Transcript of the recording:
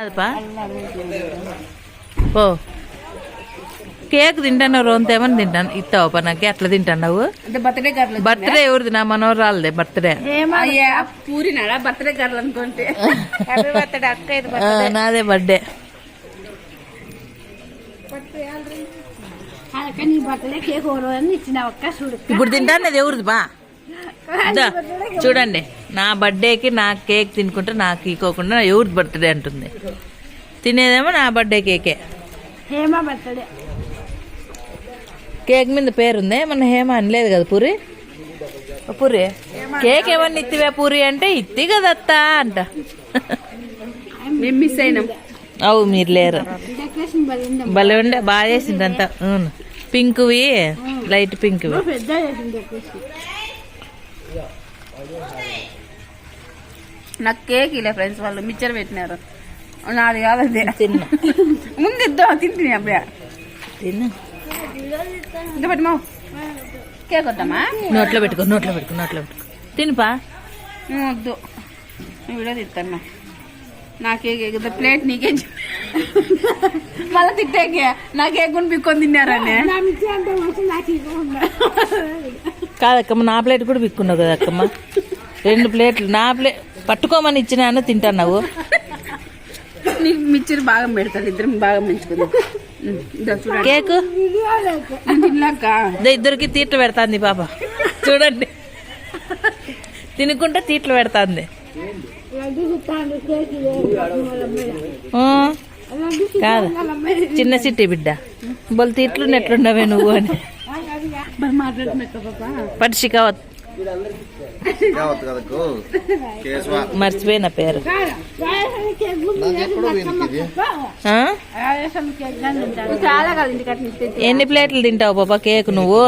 అదపా ఓ cake తింటాను రోంత ఏమని తింటాను ఇస్తావు పా నాకు అట్లా తింటావు బర్త్డే బర్త్డే ఎవరిది నా మనవరాలదే బర్త్డే పూరినాడా బర్త్డే గర్ల్ అనుకుంటే నాదే బర్త్డే ఇప్పుడు తింటాను అది ఎవరిది బా చూడండి. నా బర్త్డేకి నా కేక్ తినుకుంటే నాకు ఇవ్వకుండా ఎవరిది బర్త్డే అంటుంది. తినేదేమో నా బర్త్డే కేకే. హేమ బర్త్డే. కేక్ మీద పేరుందే మన హేమ అనలేదు కదా పూరి? పూరి. కేక్ ఏమన్నా ఇత్తివే పూరి అంటే ఇత్తి కదా అత్త అంట. మేము మిస్ అయినాం. అవు మీరు లేరు. భలే ఉండే బాగా చేసిండ్రంతా అవును. పింక్వి లైట్ పింక్వి. చేసింది నాకు కేక్ ఇలా ఫ్రెండ్స్ వాళ్ళు మిక్చర్ పెట్టినారు. నాది కాదు అదే తిన్నా. ముందు ఇద్దాం తింటుంది అప్పుడే తిన్నా. ఇంకా పెట్టమా కేక్ వద్దామా? నోట్లో పెట్టుకో నోట్లో పెట్టుకో నోట్లో పెట్టుకో. తినుపా. నువ్వు వద్దు. వీడియో తిస్తాను నా కేక్ ఎగుతా ప్లేట్ నీకే మళ్ళీ తిట్టాకే. నా కేక్ కొని పిక్కొని తిన్నారని కాదక్కమ్మ నా ప్లేట్ కూడా పిక్కున్నావు కదా అక్కమ్మ రెండు ప్లేట్లు నా ప్లేట్ పట్టుకోమని ఇచ్చినాను తింటాన్నావు. నీకు మిక్చర్ బాగా పెడతారు ఇద్దరం బాగా పెంచుకుందాం కేకు? ఇద్దరికి తీట్లు పెడతాంది పాప. చూడండి. తినుకుంటే తీట్లు పెడతాంది. కాదు. చిన్న సిట్టి బిడ్డ. బొల్ తీట్లు నెట్లుండవే నువ్వు అని. కేశవ. మర్చిపోయిన పేరు. ఎన్ని ప్లేట్లు తింటావు పాప కేక్ నువ్వు.